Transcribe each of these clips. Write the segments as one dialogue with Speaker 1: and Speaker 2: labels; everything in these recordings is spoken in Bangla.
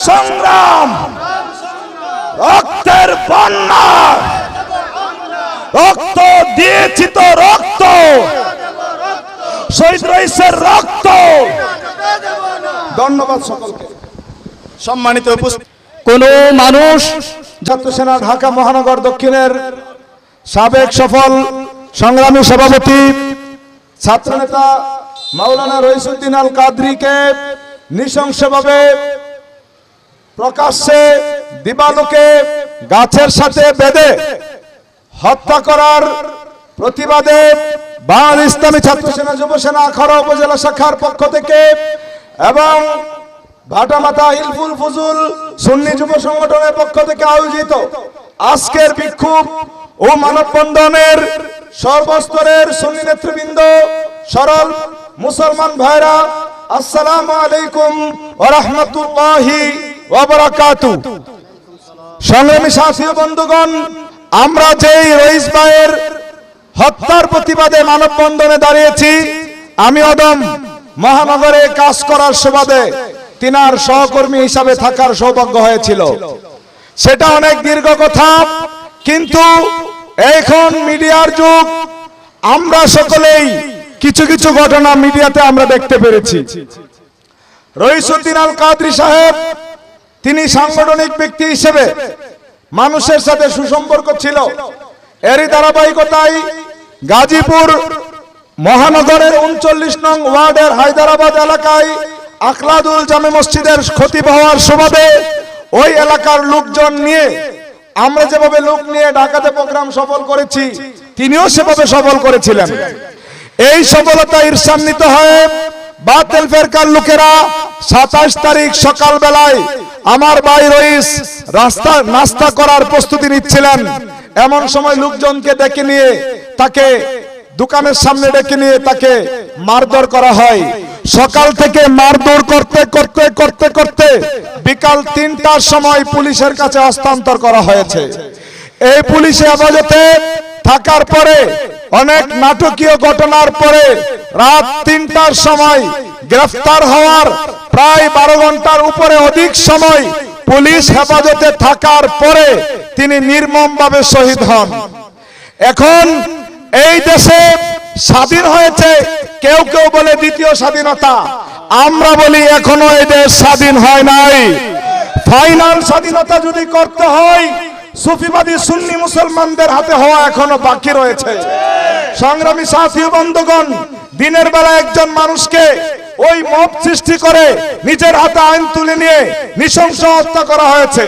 Speaker 1: সংগ্রাম। রক্তের বন্যা। রক্ত দিয়েছি তো রক্ত। শহীদ রইসের রক্ত। ধন্যবাদ সকলকে। সম্মানিত
Speaker 2: কোন মানুষ
Speaker 1: ছাত্র সেনা ঢাকা মহানগর দক্ষিণের সাবেক সফল সংগ্রামী সভাপতি ছাত্রনেতা মাওলানা রইসুদ্দিন আল কাদরিকে নৃশংসভাবে প্রকাশ্যে দিবালোকে গাছের সাথে বেঁধে হত্যা করার প্রতিবাদে বাংলাদেশ ইসলামী ছাত্র সেনা যুব সেনা আখাড়া উপজেলা শাখার পক্ষ থেকে এবং ভাটামাতা হিলফুল ফুজুল সুন্নি যুব সংগঠনের পক্ষ থেকে আয়োজিত আজকের বিক্ষোভ ও মানববন্ধনের সর্বস্তরের সুন্নি নেতৃবৃন্দ, সরল মুসলমান ভাইরা, আসসালামু আলাইকুম ওয়া রাহমাতুল্লাহি সংগ্রামী সাথী বন্ধুগণ, আমরা যেই রইস ভাইয়ের হত্যার প্রতিবাদে মানববন্ধনে দাঁড়িয়েছি, আমি অদম মহানগরে কাজ করার সুবাদে তিনার সহকর্মী হিসাবে থাকার সৌভাগ্য হয়েছিল। সেটা অনেক দীর্ঘ কথা, কিন্তু এখন মিডিয়ার যুগ, আমরা সকলেই কিছু কিছু ঘটনা মিডিয়াতে আমরা দেখতে পেরেছি। রইসুদ্দিন আল কাদরি সাহেব তিনি সাংগঠনিক ব্যক্তি হিসেবে মানুষের সাথে সুসম্পর্ক ছিল। এরই ধারাবাহিকতায় গাজীপুর মহানগরের উনচল্লিশ নং ওয়ার্ডের হায়দ্রাবাদ এলাকায় আকলাদুল জামে মসজিদের ক্ষতি হওয়ার সুবাদে ওই এলাকার লোকজন নিয়ে, আমরা যেভাবে লোক নিয়ে ঢাকাতে প্রোগ্রাম সফল করেছি, তিনিও সেভাবে সফল করেছিলেন। এই সফলতা ঈর্ষান্বিত হয়ে। বাতিল ফেরকার লোকেরা সাতাশ তারিখ সকাল বেলায় আমার ভাই রইস রাস্তা নাস্তা করার প্রস্তুতি নিচ্ছিলেন। এমন সময় লোকজনকে ডেকে নিয়ে তাকে দোকানের সামনে ডেকে নিয়ে তাকে মারধর করা হয়। সকাল থেকে মারধর করতে করতে করতে করতে বিকাল তিনটার সময় পুলিশের কাছে হস্তান্তর করা হয়েছে। এই পুলিশে হেফাজতে থাকার পরে অনেক নাটকীয় ঘটনার পরে রাত তিনটার সময় গ্রেফতার হওয়ার প্রায় বারো ঘণ্টার উপরে অধিক সময় পুলিশ হেফাজতে থাকার পরে তিনি নির্মমভাবে শহীদ হন। এখন এই দেশে স্বাধীন হয়েছে কেউ কেউ বলে দ্বিতীয় স্বাধীনতা। আমরা বলি এখনও এই দেশ স্বাধীন হয় নাই। ফাইনাল স্বাধীনতা যদি করতে হয়, সুফিবাদী সুন্নি মুসলমানদের হাতে হওয়া এখনও বাকি রয়েছে। সংগ্রামী সাথী বন্ধুগণ, দিনের বেলা একজন মানুষকে ওই মব সৃষ্টি করে নিজের হাতে আইন তুলে নিয়ে নৃশংস হত্যা করা হয়েছে।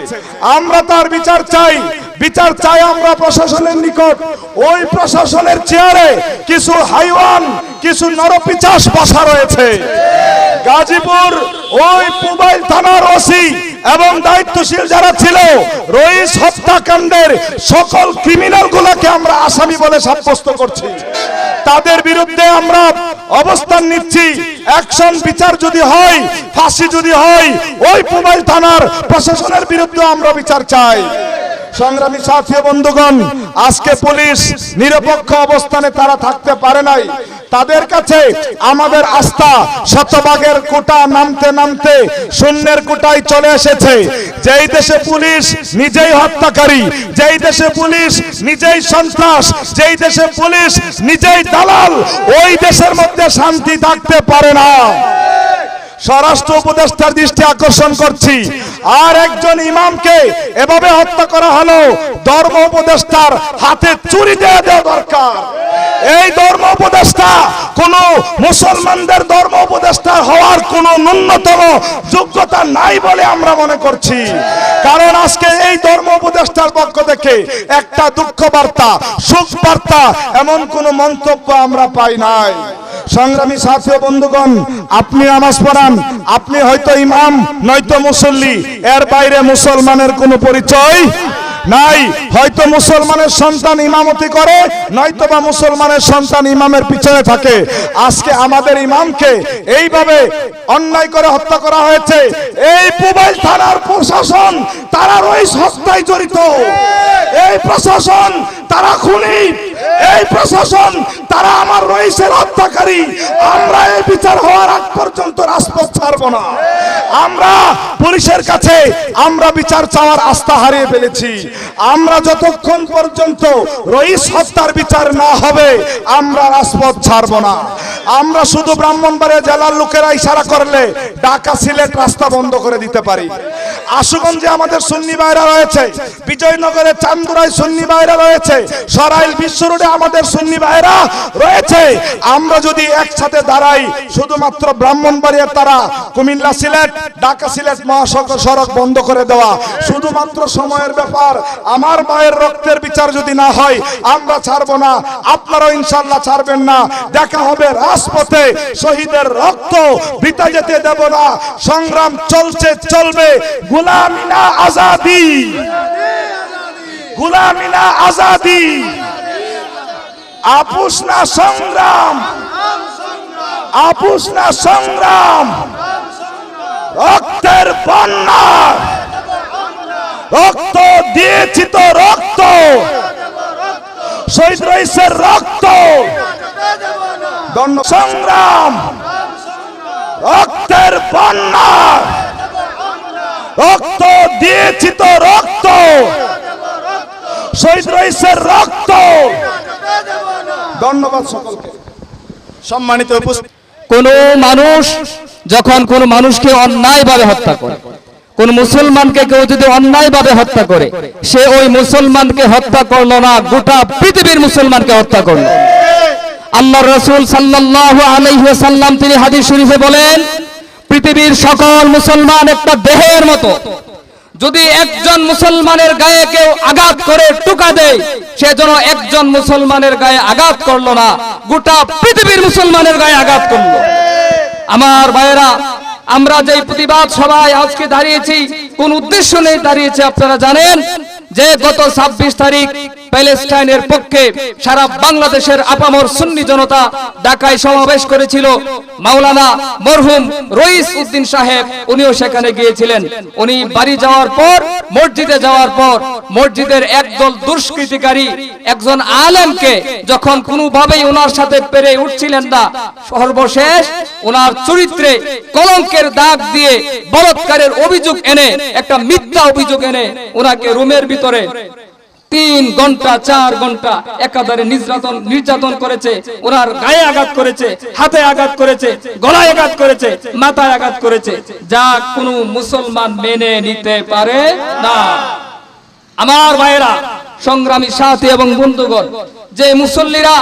Speaker 1: আমরা তার বিচার চাই। বিচার চাই আমরা প্রশাসনের নিকট। ওই প্রশাসনের চেয়ারে কিছু হাইওয়ান, কিছু নরপিচাস বসা রয়েছে। গাজীপুর, ওই মোবাইল থানার ওসি এবং দায়িত্বশীল যারা ছিল, রইস হত্যাকাণ্ডের সকল ক্রিমিনাল গুলাকে আমরা আসামি বলে সাব্যস্ত করছি। তাদের বিরুদ্ধে আমরা অবস্থান নিচ্ছি। অ্যাকশন বিচার যদি হয়, ফাঁসি যদি হয়, ওই পুবাইল থানার প্রশাসনের বিরুদ্ধে আমরা বিচার চাই। সংগ্রামী সাথী বন্ধুগণ, আজকে পুলিশ নিরপেক্ষ অবস্থানে তারা থাকতে পারে নাই। তাদের কাছে আমাদের আস্থা শতভাগের কোটা নামতে নামতে শূন্যের কোটায় চলে এসেছে। যেই দেশে পুলিশ নিজেই হত্যাকারী, যেই দেশে পুলিশ নিজেই সন্ত্রাস, যেই দেশে পুলিশ নিজেই দালাল, ওই দেশের মধ্যে শান্তি থাকতে পারে না। স্বরাষ্ট্র উপদেষ্টার দৃষ্টি আকর্ষণ করছি। আর একজন ইমামকে এভাবে হত্যা করা হলো, ধর্ম উপদেষ্টার হাতে চুরি দিয়ে দেওয়া দরকার। এই ধর্ম উপদেষ্টা কোন মুসলমানদের ধর্ম উপদেষ্টা হওয়ার কোন ন্যূনতম যোগ্যতা নাই বলে আমরা মনে করছি। কারণ আজকে এই ধর্ম উপদেষ্টার পক্ষ থেকে একটা দুঃখ বার্তা সুখ বার্তা এমন কোন মন্তব্য আমরা পাই নাই। সংগ্রামী সাথী বন্ধুগণ, আপনি আমাজ পড়ান, আপনি হয়তো ইমাম, নয়তো মুসল্লি, এর বাইরে মুসলমানের কোনো পরিচয় নাই। হয়তো মুসলমানের সন্তান ইমামতি করে নয়তো বা মুসলমানের সন্তান ইমামের পিছনে থাকে। আজকে আমাদের ইমামকে এইভাবে অন্যায় করে হত্যা করা হয়েছে। এই পুবাইল থানার প্রশাসন, তারা রইস হত্যায় জড়িত। এই প্রশাসন, তারা খুনি। এই প্রশাসন, তারা আমার রইসের হত্যাকারী আমরা এই বিচার হওয়ার আগ পর্যন্ত রাজপথ ছাড়বো না। আমরা পুলিশের কাছে, আমরা বিচার চাওয়ার আস্থা হারিয়ে ফেলেছি। আমরা যতক্ষণ পর্যন্ত রইস হত্যার বিচার না হবে, আমরা রাজপথ ছাড়বো না। আমরা শুধু ব্রাহ্মণবাড়িয়া জেলার লোকেরা ইশারা করলে ঢাকা সিলেট রাস্তা বন্ধ করে দিতে পারি। আশুগঞ্জে আমাদের সুন্নি ভাইরা রয়েছে, বিজয়নগরে চান্দুরায় সুন্নি ভাইরা রয়েছে, সরাইল বিশ্ব রোডে আমাদের সুন্নি ভাইরা রয়েছে। আমরা যদি একসাথে দাঁড়াই, শুধুমাত্র ব্রাহ্মণবাড়িয়ার তারা, কুমিল্লা সিলেট, ঢাকা সিলেট মহাসড়ক সড়ক বন্ধ করে দেওয়া। শুধুমাত্র সময়ের ব্যাপার, আমার মায়ের রক্তের বিচার যদি না হয়, আমরা ছাড়বো না। আপনারাও ইনশাল্লাহ ছাড়বেন না। দেখা হবে রাজপথে, শহীদের রক্ত বৃথা যেতে দেব না। সংগ্রাম চলছে, চলবে। গুলামিনা আজাদি। গুলামিনা আজাদি। আপুস না সংগ্রাম। আপুস না সংগ্রাম। রক্তের বন্যা। রক্ত দিয়েছি তো রক্ত। শহীদ রইসের রক্ত। সংগ্রাম। রক্তের বন্যা। রক্ত দিয়েছি তো রক্ত। শহীদ রইসের রক্ত। ধন্যবাদ সকলকে। সম্মানিত
Speaker 2: কোন মানুষ যখন কোন মানুষকে অন্যায়ভাবে হত্যা করে, কোন মুসলমানকে কেউ যদি অন্যায়ভাবে হত্যা করে, সে ওই মুসলমানকে হত্যা করল না, গোটা পৃথিবীর মুসলমানকে হত্যা করল। আল্লাহ রসুল সাল্লাল্লাহু আলাইহি ওয়াসাল্লাম তিনি হাদিস শরীফে বলেন, পৃথিবীর সকল মুসলমান একটা দেহের মতো যদি একজন মুসলমানের গায়ে কেউ আঘাত করে, টুকা দেয়, সে যেন একজন মুসলমানের গায়ে আঘাত করল না, গোটা পৃথিবীর মুসলমানের গায়ে আঘাত করল। আমার ভাইয়েরা, আমরা যে প্রতিবাদ সভায় আজকে দাঁড়িয়েছি, কোন উদ্দেশ্য নেই দাঁড়িয়েছে আপনারা জানেন যে গত ছাব্বিশ তারিখ প্যালেস্টাইনের পক্ষে সারা বাংলাদেশের আপামর সুন্নি জনতা ঢাকায় সমাবেশ করেছিল। মাওলানা মরহুম রইস উদ্দিন সাহেব, উনিও সেখানে গিয়েছিলেন। উনি বাড়ি যাওয়ার পর, মসজিদে যাওয়ার পর, মসজিদের একদল দুষ্কৃতিকারী একজন আলেমকে যখন কোনোভাবেই ওনার সাথে পেরে উঠছিলেন না, সর্বশেষ ওনার চরিত্রে কলঙ্কের দাগ দিয়ে বলৎকারের অভিযোগ এনে, একটা মিথ্যা অভিযোগ এনে ওনাকে রুমের ভিতরে তিন ঘণ্টা, চার ঘণ্টা একাধারে নির্যাতন নির্যাতন করেছে। ওনার গায়ে আঘাত করেছে, হাতে আঘাত করেছে, গলায় আঘাত করেছে, মাথায় আঘাত করেছে। যা কোনো মুসলমান মেনে নিতে পারে না। আমার ভাইয়েরা, সংগ্রামী সাথী এবং বন্ধুগণ, যে মুসল্লিরা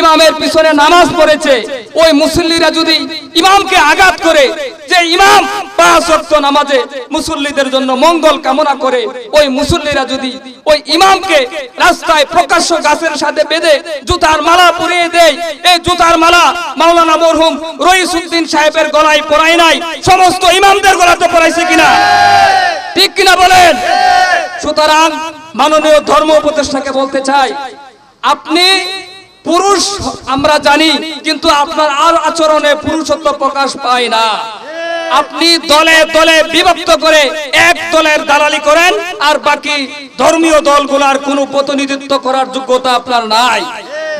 Speaker 2: ইমামের পিছনে নামাজ পড়েছে, ওই মুসল্লিরা যদি ইমামকে আঘাত করে যে ইমাম পাঁচ ওয়াক্ত নামাজে মুসল্লিদের জন্য মঙ্গল কামনা করে, ওই মুসল্লিরা যদি ওই ইমামকে রাস্তায় প্রকাশ্য গাছের সাথে বেঁধে জুতার মালা পরিয়ে দেয়, এই জুতার মালা মাওলানা মরহুম রইসুদ্দিন সাহেবের গলায় পরায় নাই, সমস্ত ইমামদের গলাতে পরাইছে কিনা? ঠিক কিনা বলেন? সুতরাং মাননীয় ধর্ম উপদেষ্টাকে বলতে চাই, আপনি পুরুষ, আমরা জানি, কিন্তু আপনার আর আচরণে পুরুষত্ব প্রকাশ পায় না। আপনি দলে দলে বিভক্ত করে এক দলের দালালি করেন, আর বাকি ধর্মীয় দলগুলার কোনো প্রতিনিধিত্ব করার যোগ্যতা আপনার নাই।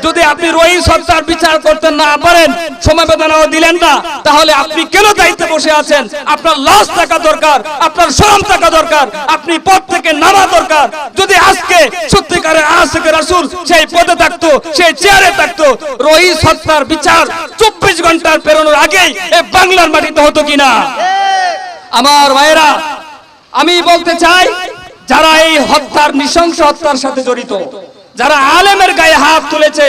Speaker 2: যদি আপনি রহিস হত্যার বিচার করতে না পারেন সমবেদনাও দিলেন না, তাহলে আপনি কেন দায়িত্বে বসে আছেন? আপনার লাশ থাকা দরকার, আপনার শরম থাকা দরকার, আপনি পদ থেকে নামা দরকার। যদি আজকে সত্যিকারের আশেকের রাসূল সেই পদে থাকতো, সেই চেয়ারে থাকতো রহিস হত্যার বিচার চব্বিশ ঘণ্টার পেরোনোর আগেই এ বাংলার মাটিতে হতো কিনা? আমার ভাইয়েরা, আমি বলতে চাই, যারা এই হত্যার নৃশংস হত্যার সাথে জড়িত যারা আলেমের গায়ে হাত তুলেছে,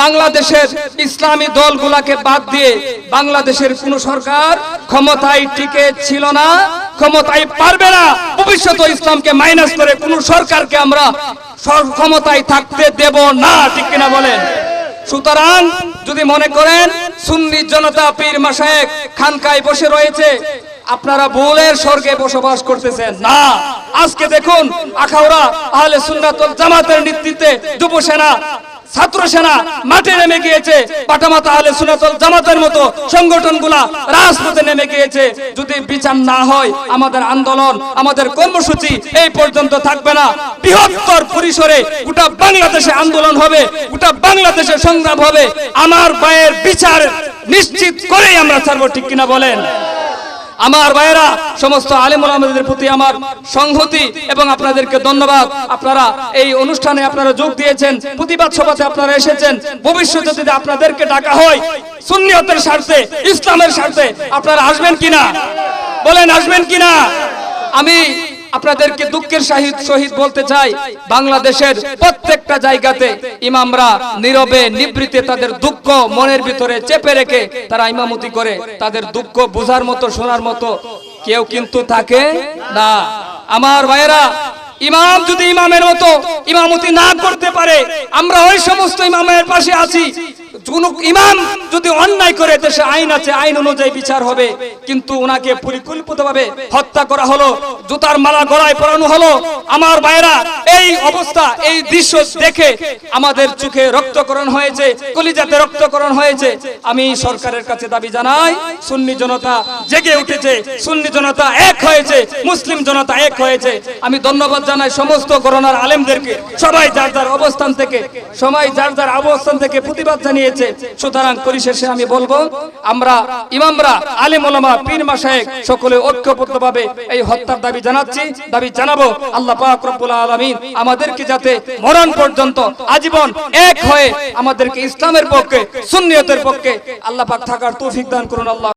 Speaker 2: বাংলাদেশের ইসলামী দলগুলাকে বাদ দিয়ে বাংলাদেশের কোন সরকার ক্ষমতায় টিকে ছিল না, ক্ষমতায় পারবে না। ভবিষ্যৎ ইসলামকে মাইনাস করে কোন সরকারকে আমরা ক্ষমতায় থাকতে দেব না, ঠিক কিনা বলেন? সুতরাং যদি মনে করেন, সুন্নি জনতা পীর মাসায়েক খানকায় বসে রয়েছে আপনারা ভুলের স্বর্গে বসবাস করতেছেন। না, আজকে দেখুন আখাউড়া আহলে সুন্নাতুল জামাতের নেতৃত্বে যুব সেনা ছাত্র সেনা মাঠে নেমে গিয়েছে। পাটামাতা আলে সুনাতল জামাতের মতো সংগঠনগুলা রাজপথে নেমে গিয়েছে। যদি বিচার না হয়, আমাদের আন্দোলন, আমাদের কর্মসূচি এই পর্যন্ত থাকবে না। বৃহত্তর পরিসরে গোটা বাংলাদেশে আন্দোলন হবে, গোটা বাংলাদেশে সংগ্রাম হবে। আমার ভাইয়ের বিচার নিশ্চিত করেই আমরা ছাড়বো, ঠিক কিনা বলেন? আমার ভাইয়েরা, সমস্ত আলিম আলমদের প্রতি আমার সংহতি এবং আপনাদেরকে ধন্যবাদ। আপনারা এই অনুষ্ঠানে আপনারা যোগ দিয়েছেন, প্রতিবাদ সভাতে আপনারা এসেছেন, ভবিষ্যতে যদি আপনাদেরকে ডাকা হয়, সুন্নিয়তের স্বার্থে, ইসলামের স্বার্থে আপনারা আসবেন কিনা? বলেন, আসবেন কিনা? আমি আপনাদেরকে দুঃখের সহিত সহিত বলতে চাই বাংলাদেশের প্রত্যেকটা জায়গাতে ইমামরা নীরবে নিবৃতে তাদের দুঃখ মনের ভিতরে চেপে রেখে তারা ইমামতি করে তাদের দুঃখ বোঝার মতো শোনার মতো কেউ কিন্তু থাকে না। আমার ভাইয়েরা ইমাম যদি ইমামের মতো ইমামতি না করতে পারে আমরা ওই সমস্ত ইমামের পাশে আছি। কোন ইমাম যদি অন্যায় করে, দেশে আইন আছে, আইন অনুযায়ী বিচার হবে, কিন্তু ওনাকে পরিকল্পিতভাবে হত্যা করা হলো, জুতার মালা গলায় পরানো হলো, আমার ভাইয়েরা, এই অবস্থা, এই দৃশ্য দেখে আমাদের চোখে রক্তকরণ হয়েছে, কলিজাতে রক্তকরণ হয়েছে। আমি সরকারের কাছে দাবি জানাই, সুন্নি জনতা জেগে উঠেছে, সুন্নি জনতা এক হয়েছে, মুসলিম জনতা এক হয়েছে। আমি ধন্যবাদ জানাই সমস্ত করোনার আলেমদেরকে, সবাই যার যার অবস্থান থেকে, সবাই যার যার অবস্থান থেকে প্রতিবাদ জানিয়েছে। সুতরাং পরিশেষে আমি বলব, আমরা ইমামরা, আলেম ওলামা, পীর মাসায়েক সকলে ঐক্যবদ্ধভাবে এই হত্যার দাবি জানাচ্ছি। দাবি জানাব, আল্লাহ পাক রব্বুল আলামিন আমাদেরকে যাতে মরণ পর্যন্ত আজীবন এক হয়ে আমাদেরকে ইসলামের পক্ষে, সুন্নিয়তের পক্ষে আল্লাহ পাক থাকার তৌফিক দান করুন, আল্লাহ